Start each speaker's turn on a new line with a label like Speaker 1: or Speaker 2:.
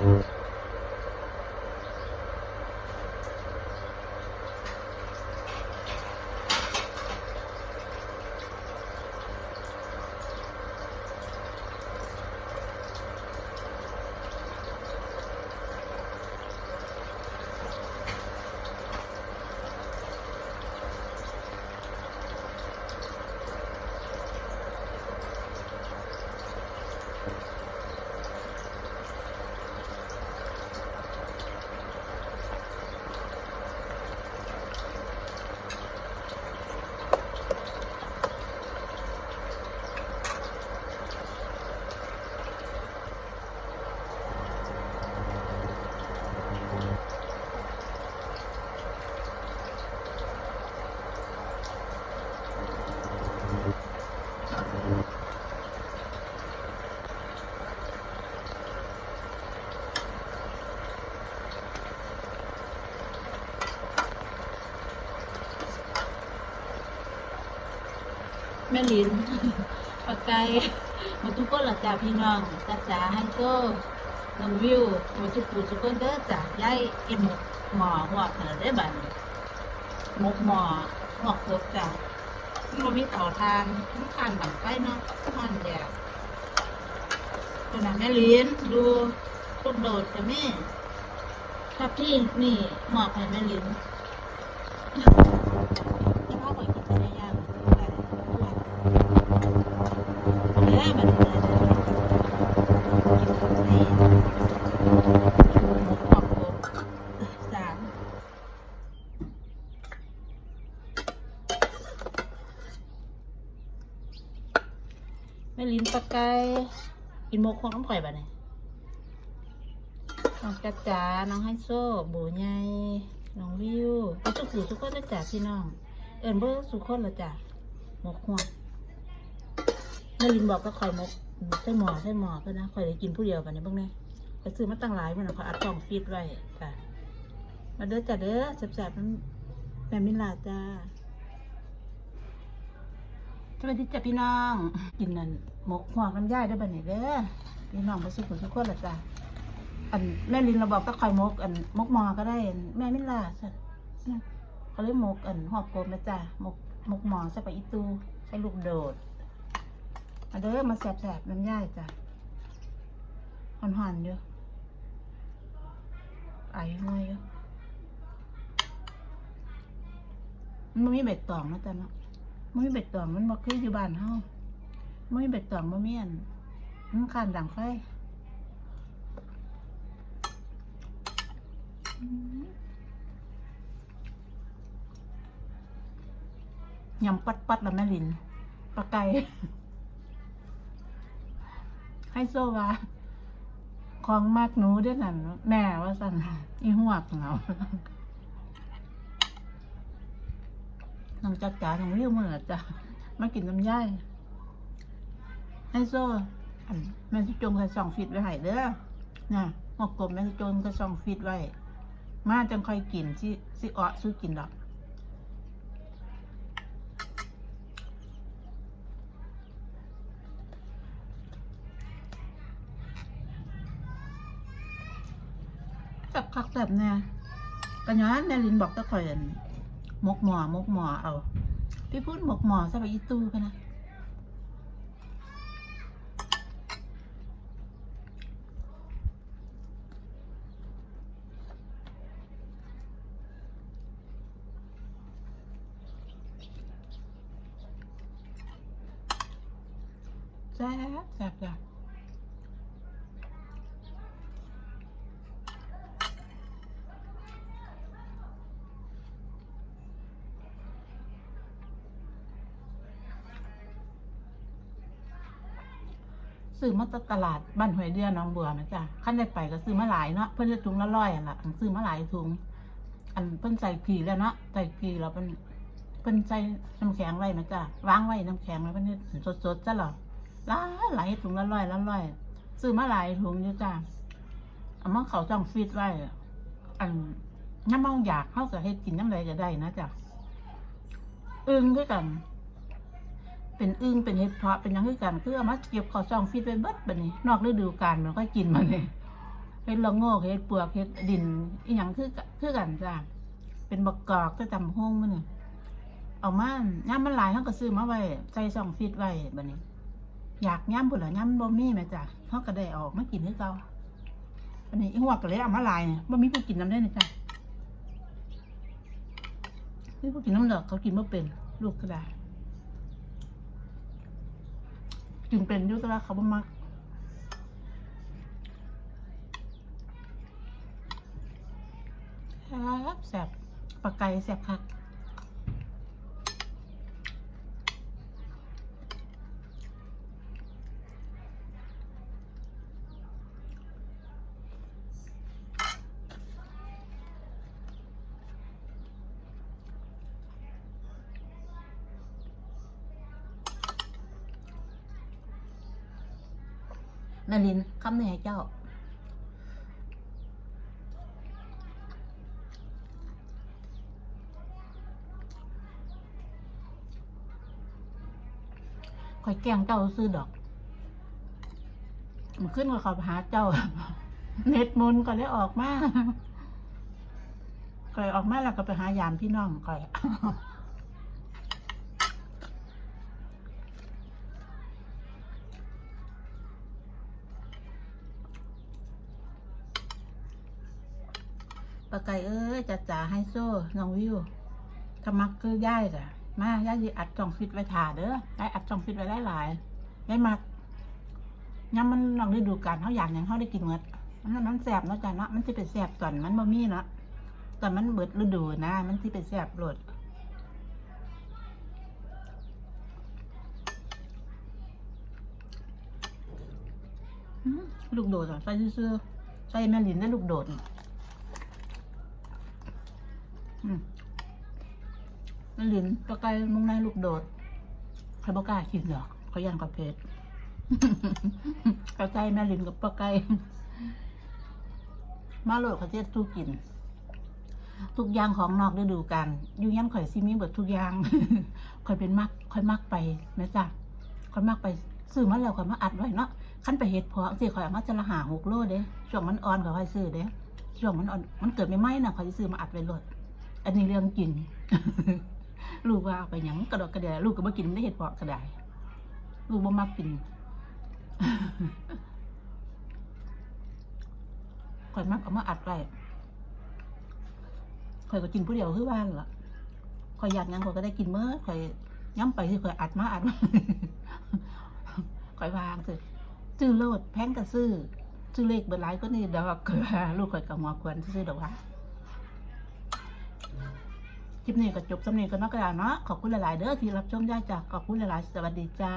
Speaker 1: 嗯。 ม่ลินปากไก่มาทุกคนหละจ้าพี่น้องจ้าจ๋าให้โซ่น้องวิวมาทุกผู้ทุกคนเด้อจ้ะยายเอ็มหมอหัวเถิดได้บันี้หมกหมอหัวกบจ้ะมันมีเต่าทานมันทานบังไฟเนาะทานแดดขนาดแม่ลินดูคนโดดจะแม่ครับที่นี่หมอบให้แม่ลิน ม่ลิ้นปลาไก่กินโมกของน้ำข่อยบ่เนี่ยน้องจัดจ๋าน้องไฮโซบูใหญ่น้องวิวไปสุขุสุขคนนะจ๊ะพี่น้อง เอิญเบอร์สุขคนละจ้ะหมกหัวแม่ลินบอกก็คอยมกใส่หมอใส่หมอก็นะคอยได้กินผู้เดียวกันเนี่ยบ้างเนี่ยไปซื้อมาตั้งหลายมันนะเขาอัดกล่องฟีดไว้จ้ะมาเด้อจ้ะเด้อแซ่บๆมันแม่มิลาจ้า สวัสดีจ้ะพี่น้อง กินนั่นหมกหวกันย่ายได้อบันนี้เด้อพี่น้องไปสุขุสุขคนละจ้ะอันแม่ลินเราบอกก็คอยมก อันมกหมอก็ได้อันแม่ไมิลาสัตว์เขาเรียกมกอันหอบกลมนะจ๊ะมกมกหมอใส่ไปอีตูใส่ลูกโดดมาเด้อมาแสบๆน้ำย่ายจ้ะหอนๆอยู่ไอ้ห้อยอยู่มันบ่มีเบ็ดตองนะจ๊ะเนาะ มันมีเบ็ดตองมันบ่คืออยู่บ้านเฮามันมีเบ็ดตองบ่มีอันมันขานดังไฟยำปัดปัดๆแล้วแม่ลินปลาไก่ให้โซวาของมากหนูด้วยนั่นแม่ว่าสั่นอีหัวกเหงา น้องจัดจ๋าน้องเรียวมือจ้ะมากินน้ำย่ายให้โซอันแม่ที่จงใส่สองฟิตไว้ให้เด้อน่ะหอกกลมแม่ที่จงใส่สองฟิตไว้ มาจังค่อยกินสิสิอ้อสู้กินดอกแซ่บคักแซ่บแน่กันย้อนแม่ลินบอกตะข่อยอัน มกหมอหมกหมอเอา พี่พูดหมกหมอซะไปอีตู้กันนะแซ่บแซ่บ ซื้อมาจากตลาดบ้านหอยเดือนน้องบัวนะจ๊ะขั้นได้ไปก็ซื้อมาหลายเนาะเพิ่นจะถุงละร้อยอะล่ะซื้อมาหลายถุง อันเพิ่นใส่กีแล้วเนาะใส่กีแล้วเพิ่นเพิ่นใส่น้ำแข็งไว้นะจ๊ะวางไว้น้ำแข็งไว้เพิ่นเฮ็ดสดๆจ้ะหรอหลายหลายถุงละร้อยละร้อยซื้อมาหลายถุงอยู่จ้ะเอามาเขาจ้องฟีดไว้อันน้ำเมาอยากเขาก็เฮ็ดกินน้ำใดก็ได้นะจ๊ะอึ้งคือกัน เป็นอึ้งเป็นเห็ดเพาะเป็นยังคือกันคือเอามาเก็บเขอซองฟิตไว้เบิดบัดนี้ นอกฤดูกาลมันก็กินมันเลยเห็ดละโงกเห็ดปวกเห็ดดินอีหยังคือคือกันจ้ะเป็นบักกอกก็จำห้องมันนี่เอามาย่ามมันหลายเขาก็ซื้อมาไว้ใส่ซองฟิตไว้บัดนี้ อยากย่ามพุ่นละย่ามบ่มีแม่จ้ะเขาก็ได้ออกมากินให้เขาอันนี้อีหัวก็เลยเอามาหลายบ่มีผู้กินน้ำได้นี่จ้ะมีผู้กินน้ำดอกเขากินบ่เป็นลูกก็ได้ กินเป็นยุตระเขาบ่มักแซ่บแซ่บปลาไก่แซ่บคัก นาลินคำไหนให้เจ้าออยแกงเจ้าซื้อดอกมันขึ้นกับเขาไปหาเจ้า เน็ตมุนก็เลยออกมาก่อยออกมาแล้วก็ไปหายามพี่น้องก่อย ปลาไก่เอ้ยจ่าจ๋าให้โซ่น้องวิวถ้ามักคือย่ายจ้ะมาย่ายสิอัดจ่องฟิตไว้ถ่าเด้อยายอัดจ่องฟิตไว้ได้หลายยายมักย้ำมันลองได้ดูการเขาอยากอย่างเขาได้กินเมดมันมันแสบเนาะจ้ะเนาะมันที่เป็นแสบตอนมันบ่มีเนาะตอนมันเบิดฤดูนะมันที่เป็นแสบโหลดลูกโดดอะใส่ซื่อใส่แมลินได้ลูกโดด มมันหลินปลาไก่มุงในลูกโดดใครบอกกล้ากินหรอกเขายันกับเพชรปลาไก่แม่ลินกับปลาไก่มาโหลดเขาเจ็ดสู้กิน ทุกอย่างของนอกฤดูกาลอยู่ยันข่อยซิมีเบิดทุกอย่างข่อยเป็นมักข่อยมักไปแม่จ้ะข่อยมักไปซื้อมาแล้วข่อยมาอัดไว้เนาะขั้นไปเฮ็ดเพาะสิข่อยเอามาจะละหาหกโลเด้ช่วงมันอ่อนข่อยซื้อเด้ช่วงมันอ่อนมันเกิดไม่ไหมนะข่อยสิซื้อมาอัดไว้โลด อันนี้เรื่องกิน ลูกว่าเอาไปหยังกระดอกกระเดียลูกก็บ่กินไม่ได้เห็ดเพาะกระไดลูกบ่มักกินข่อยมักเอามาอัดไว้ข่อยก็กินผู้เดียวคือว่าล่ะข่อยอยากยังข่อยก็ได้กินเมื่อข่อยย้ำไปที่ข่อยอัดมาอัดมาข่อยวางคือซื้อโลดแพงก็ซื้อซื้อเลขเบอร์ไลน์ก็นี่ดอกข่อยว่าลูกข่อยก็หัวควรซื้อดอกว่า ลิปนี้ก็จบสำเนียงกันเนากระดาเนาะขอบคุณหลาย ๆ เด้อที่รับชมได้จ้ะขอบคุณหลาย ๆ สวัสดีจ้า